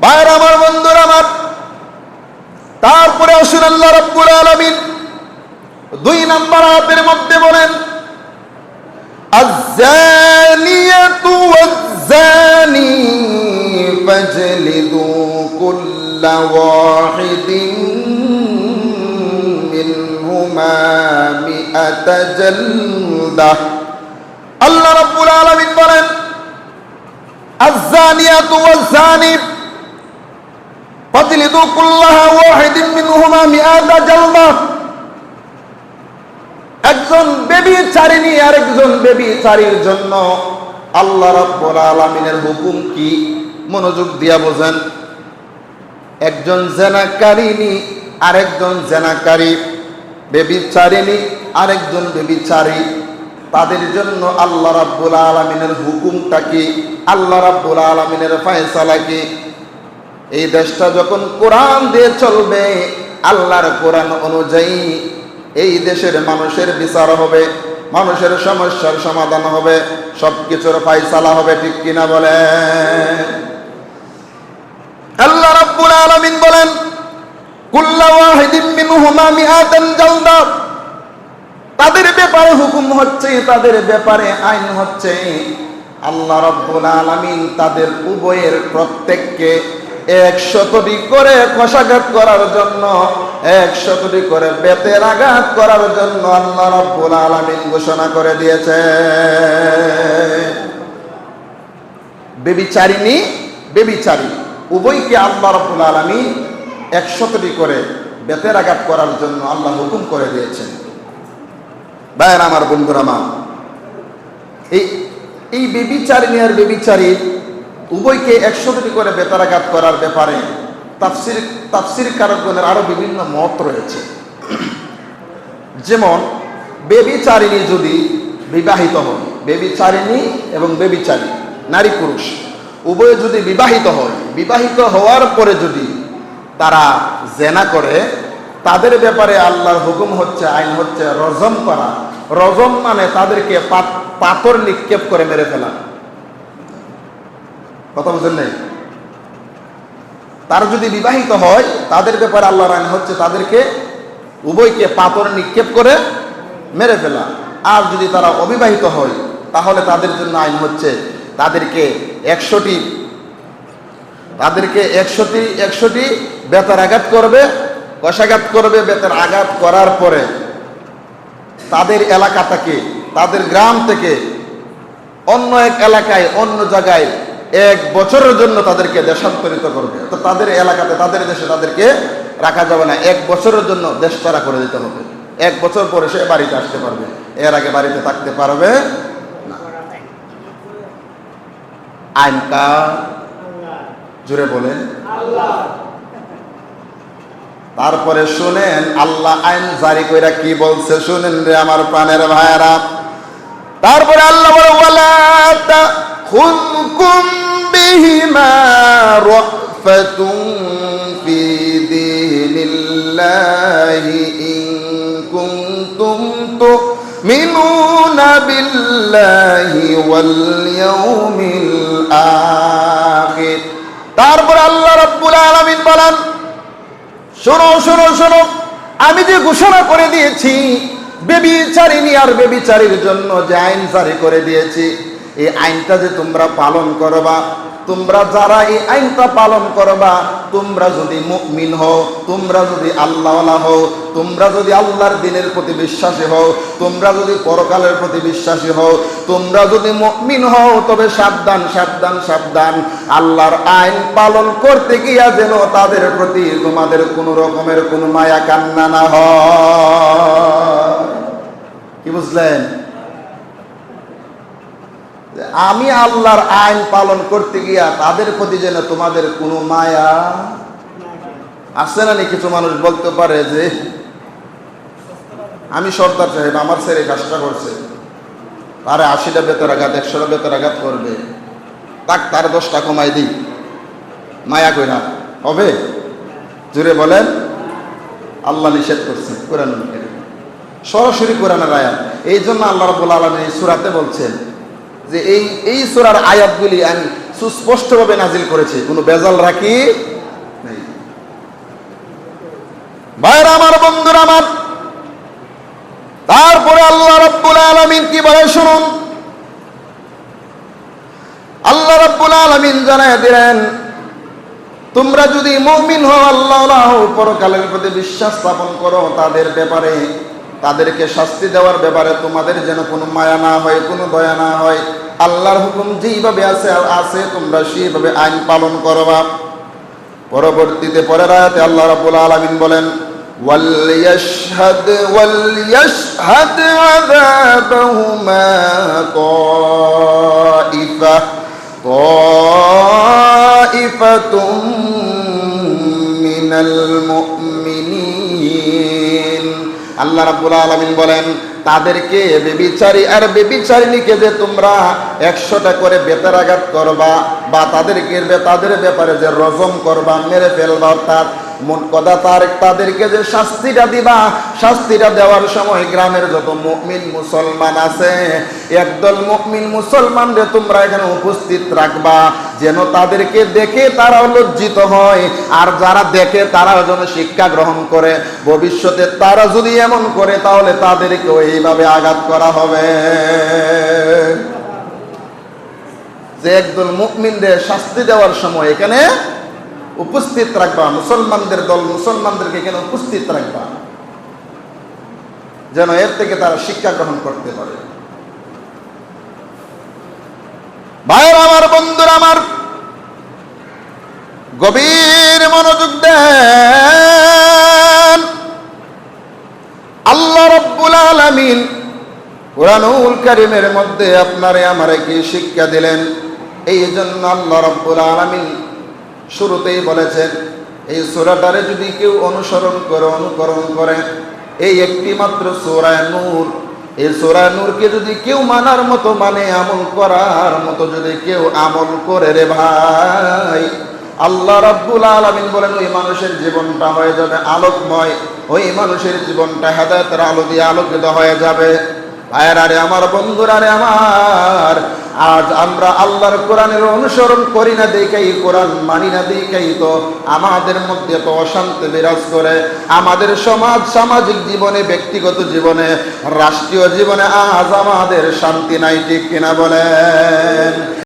ভাইয়ের আমার বন্ধুরা আমার তারপরে আসুন আল্লাহ রব্বুল আলামিন দুই নাম্বার আয়াতের মধ্যে বলেন الزانية والزاني فاجلدوا كل واحد منهما مئة جلدة আল্লাহ রাব্বুল আলামিন বলেন الزانية والزاني فاجلدوا كل واحد منهما مئة جلدة একজন বেবি চারিনী আর একজন বেবি চারির জন্য আল্লাহ রাব্বুল আলামিনের হুকুম কি মনোযোগ দিয়া বোঝেন একজন জেনাকারিনী আরেকজন জেনাকারী বেবি চারিনী আরেকজন বেবি চারি তাদের জন্য আল্লাহ রাব্বুল আলামিনের হুকুমটা কি আল্লাহ রাব্বুল আলামিনের ফয়সালা কি এই দেশটা যখন কোরআন দিয়ে চলবে, আল্লাহর কোরআন অনুযায়ী এই দেশের মানুষের বিচার হবে, মানুষের সমস্যার সমাধান হবে, সবকিছুর ফাইসালা হবে, ঠিক কিনা বলে আল্লাহ রাব্বুল আলামিন বলেন, কুল্লা ওয়াহিদিন মিনহুমা মিআতান জালদা। তাদের ব্যাপারে হুকুম হচ্ছে, তাদের ব্যাপারে আইন হচ্ছে, আল্লাহ রাব্বুল আলামিন তাদের উভয়ের প্রত্যেককে একশতটি করে কষাঘাত করার জন্য, একশতটি করে বেতের আঘাত করার জন্য আল্লাহ রাব্বুল আলামিন ঘোষণা করে দিয়েছে। বেবিচারিণী, বেবিচারী, উভয়কে আল্লাহ রাব্বুল আলামিন একশতটি করে বেতের আঘাত করার জন্য আল্লাহ হুকুম করে দিয়েছেন। ভাইয়ের, আমার বন্ধুরা, মা, এই এই বেবিচারিণী আর বেবিচারী উভয়কে একশোটি করে বেতারাঘাত করার ব্যাপারে তাফসির তাফসির কারকগণের আরও বিভিন্ন মত রয়েছে। যেমন বেবিচারিণী যদি বিবাহিত হয় বেবিচারিণী এবং বেবিচারী নারী পুরুষ, উভয়ে যদি বিবাহিত হয়, বিবাহিত হওয়ার পরে যদি তারা জেনা করে, তাদের ব্যাপারে আল্লাহর হুকুম হচ্ছে, আইন হচ্ছে রজম করা। রজম মানে তাদেরকে পাথর নিক্ষেপ করে মেরে ফেলা। কথা বুঝেন নাই? তারা যদি বিবাহিত হয়, তাদের ব্যাপারে আল্লাহর আইন হচ্ছে তাদেরকে উভয়কে পাথর নিক্ষেপ করে মেরে ফেলা। আর যদি তারা অবিবাহিত হয়, তাহলে তাদের জন্য আইন হচ্ছে তাদেরকে একশোটি তাদেরকে একশোটি একশোটি বেতার আঘাত করবে, কষাঘাত করবে, বেতার আঘাত করার পরে তাদের এলাকা থেকে, তাদের গ্রাম থেকে অন্য এক এলাকায়, অন্য জায়গায় এক বছরের জন্য তাদেরকে দেশান্তরিত করবে। তো তাদের এলাকাতে, তাদের দেশে তাদেরকে রাখা যাবে না। এক বছরের জন্য দেশ ছাড়া করে দিতে হবে। এক বছর পরে সে বাড়িতে আসতে পারবে। এর আগে বাড়িতে থাকতে পারবে আইন জুড়ে বলেন। তারপরে শুনেন, আল্লাহ আইন জারি কইরা কি বলছে শুনেন রে আমার প্রাণের ভাইয়েরা। তারপরে আল্লাহ বলে বিহিমা রাফাতুন ফি দীনিল্লাহি ইন কুনতুম তুমিনুনা বিল্লাহি ওয়াল ইয়াউমিল আখির তারপর আল্লাহ রাব্বুল আলামিন বলেন, শোনো শোনো শোনো, আমি যে ঘোষণা করে দিয়েছি বেবিচারিনী আর বেবিচারীর জন্য যে আইন জারি করে দিয়েছি এই আইনটা যে তোমরা পালন করবা, তোমরা যারা এই আইনটা পালন করবা, তোমরা যদি মুমিন হও, তোমরা যদি আল্লাহওয়ালা হও, তোমরা যদি আল্লাহর দিনের প্রতি বিশ্বাসী হও, তোমরা যদি পরকালের প্রতি বিশ্বাসী হও, তোমরা যদি মুমিন হও, তবে সাবধান সাবধান সাবধান। আল্লাহর আইন পালন করতে গিয়া যেন তাদের প্রতি তোমাদের কোনো রকমের কোনো মায়া কান্না না হয়। কি বুঝলেন? আমি আল্লাহর আইন পালন করতে গিয়া তাদের প্রতি যেন তোমাদের কোনো মায়া আছে না নি? কিছু মানুষ বলতে পারে যে, আমি সর্দার সাহেব, আমার ছেলে কাজটা করছে। তারে আশিটা বেতর আঘাত, একশোটা বেতর আঘাত করবে। তাক, তার দশটা কমাই দিই। মায়া কইরা। হবে? জুড়ে বলেন। আল্লাহ নিষেধ করছেন কোরআন সরাসরি কোরআনের আয়াত। এই জন্য আল্লাহ রাবুল আলম এই সুরাতে বলছেন যে এই এই সুরার আয়াতগুলি আমি সুস্পষ্টভাবে নাজিল করেছে। কোনো বেজাল রাখি আমার আমার, তারপরে আল্লাহ রব্বুল আলমিন কি বলে শুনুন? আল্লাহ রব্বুল আলমিন জানায় দিলেন, তোমরা যদি মমিন হও, আল্লাহ পরকালের প্রতি বিশ্বাস স্থাপন করো, তাদের ব্যাপারে তাদেরকে শাস্তি দেওয়ার ব্যাপারে তোমাদের যেন কোনো মায়া না হয় কোনো দয়া না হয় আল্লাহর হুকুম যেইভাবে আছে আছে তোমরা সেইভাবে আইন পালন করবা পরবর্তীতে পরের আয়াতে আল্লাহ রাব্বুল আলামিন বলেন وليشهد وليشهد عذابهما طائفة طائفة من المؤمنين আল্লাহ রাব্বুল আলামিন বলেন, তাদেরকে বেবিচারী আর বেবিচারিণীকে যে তোমরা একশোটা করে বেতার আঘাত করবা বা তাদেরকে তাদের ব্যাপারে যে রজম করবা, মেরে ফেলবা, অর্থাৎ মোট কথা তার, তাদেরকে যে শাস্তিটা দিবা, শাস্তিটা দেওয়ার সময় গ্রামের যত মুমিন মুসলমান আছে, একদল মুমিন মুসলমানরে তোমরা এখানে উপস্থিত রাখবা। যেন তাদেরকে দেখে তারাও লজ্জিত হয়, আর যারা দেখে তারাও যেন শিক্ষা গ্রহণ করে। ভবিষ্যতে তারা যদি এমন করে, তাহলে তাদেরকেও এইভাবে আঘাত করা হবে। যে একদল মুকমিনদের শাস্তি দেওয়ার সময় এখানে উপস্থিত রাখবা, মুসলমানদের দল মুসলমানদেরকে এখানে উপস্থিত রাখবা। যেন এর থেকে তারা শিক্ষা গ্রহণ করতে পারে। ভাইয়ের আমার, বন্ধুরা আমার, গভীর মনোযোগ দেন। আল্লাহ রব্বুল আলামিন কোরআনুল কারিমের মধ্যে আপনারে আমারে কি শিক্ষা দিলেন? এই জন্য আল্লাহ রব্বুল আলামিন শুরুতেই বলেছেন, এই সোরাটারে যদি কেউ অনুসরণ করে, অনুকরণ করে, এই একটি মাত্র সূরায় নূর, এই সূরায় নূরকে যদি কেউ মানার মতো মানে আমল করার মতো যদি কেউ আমল করে রে ভাই, আল্লাহ রাব্বুল আলামিন বলেন, ওই মানুষের জীবনটা হয়ে যাবে আলোকময়, ওই মানুষের জীবনটা হেদায়েতের আলো দিয়ে আলোকিত হয়ে যাবে। ভাইয়ারে, আমার বন্ধুরারে, আমার। আজ আমরা আল্লাহর কোরআনের অনুসরণ করি না দেখাই, কোরআন মানি না দেখাই তো আমাদের মধ্যে তো অশান্তি বিরাজ করে। আমাদের সমাজ সামাজিক জীবনে, ব্যক্তিগত জীবনে, রাষ্ট্রীয় জীবনে আজ আমাদের শান্তি নাই, ঠিক কিনা বলেন?